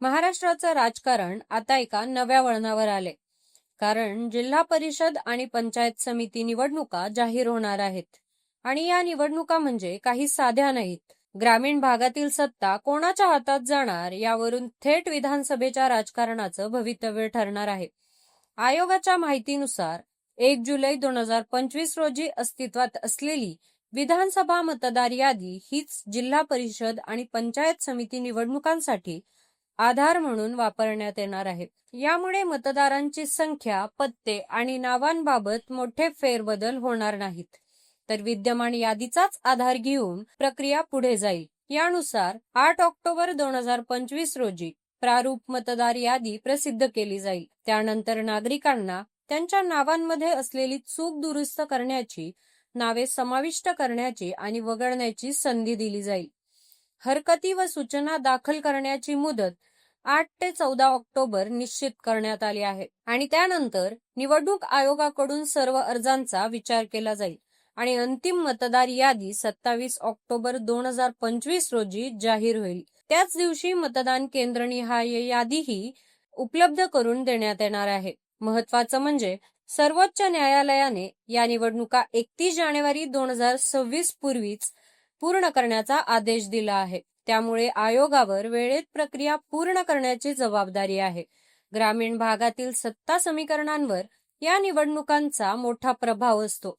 महाराष्ट्राचं राजकारण आता एका नव्या वळणावर आले कारण जिल्हा परिषद आणि पंचायत समिती निवडणुका जाहीर होणार आहेत. आणि या निवडणुका म्हणजे काही साध्या नाहीत. ग्रामीण भागातील सत्ता कोणाच्या हातात जाणार यावरून थेट विधानसभेच्या राजकारणाचं भवितव्य ठरणार आहे. आयोगाच्या माहितीनुसार एक जुलै दोन हजार पंचवीस रोजी अस्तित्वात असलेली विधानसभा मतदार यादी हीच जिल्हा परिषद आणि पंचायत समिती निवडणुकांसाठी आधार म्हणून वापरण्यात येणार आहे. यामुळे मतदारांची संख्या पत्ते आणि नावांबाबत मोठे फेरबदल होणार नाहीत. तर विद्यमान यादीचाच आधार घेऊन प्रक्रिया पुढे जाईल. यानुसार आठ ऑक्टोबर दोन हजार पंचवीस रोजी प्रारूप मतदार यादी प्रसिद्ध केली जाईल. त्यानंतर नागरिकांना त्यांच्या नावांमध्ये असलेली चूक दुरुस्त करण्याची नावे समाविष्ट करण्याची आणि वगळण्याची संधी दिली जाईल. हरकती व सूचना दाखल करण्याची मुदत आठ ते चौदा ऑक्टोबर निश्चित करण्यात आली आहे. आणि त्यानंतर निवडणूक आयोगाकडून सर्व अर्जांचा विचार केला जाईल. आणि अंतिम मतदार यादी सत्तावीस ऑक्टोबर दोन हजार पंचवीस रोजी जाहीर होईल. त्याच दिवशी मतदान केंद्रनिहाय यादीही उपलब्ध करून देण्यात येणार आहे. महत्वाचं म्हणजे सर्वोच्च न्यायालयाने या निवडणुका एकतीस जानेवारी दोन हजार सव्वीस पूर्वीच पूर्ण करण्याचा आदेश दिला आहे. त्यामुळे आयोगावर वेळेत प्रक्रिया पूर्ण करण्याची जबाबदारी आहे. ग्रामीण भागातील सत्ता समीकरणांवर या निवडणुकांचा मोठा प्रभाव असतो.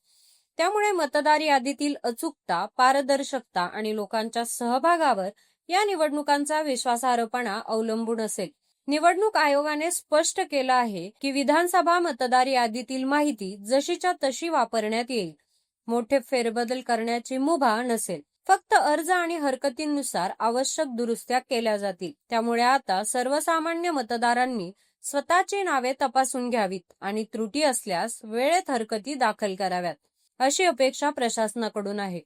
त्यामुळे मतदार यादीतील अचूकता पारदर्शकता आणि लोकांच्या सहभागावर या निवडणुकांचा विश्वासार्हपणा अवलंबून असेल. निवडणूक आयोगाने स्पष्ट केलं आहे की विधानसभा मतदार यादीतील माहिती जशीच्या तशी वापरण्यात येईल. मोठे फेरबदल करण्याची मुभा नसेल. फक्त अर्ज आणि हरकतींनुसार आवश्यक दुरुस्त्या केल्या जातील. त्यामुळे आता सर्वसामान्य मतदारांनी स्वतःची नावे तपासून घ्यावीत आणि त्रुटी असल्यास वेळेत हरकती दाखल कराव्यात अशी अपेक्षा प्रशासनाकडून आहे.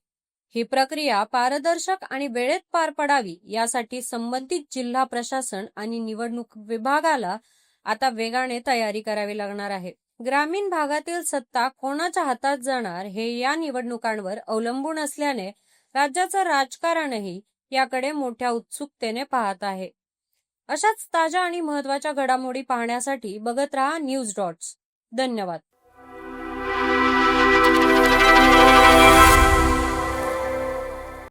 ही प्रक्रिया पारदर्शक आणि वेळेत पार पडावी यासाठी संबंधित जिल्हा प्रशासन आणि निवडणूक विभागाला आता वेगाने तयारी करावी लागणार आहे. ग्रामीण भागातील सत्ता कोणाच्या हातात जाणार हे या निवडणुकांवर अवलंबून असल्याने राज्याचं राजकारणही याकडे मोठ्या उत्सुकतेने पाहत आहे. अशाच ताज्या आणि महत्त्वाच्या घडामोडी पाहण्यासाठी बघत रहा न्यूज डॉट्स. धन्यवाद.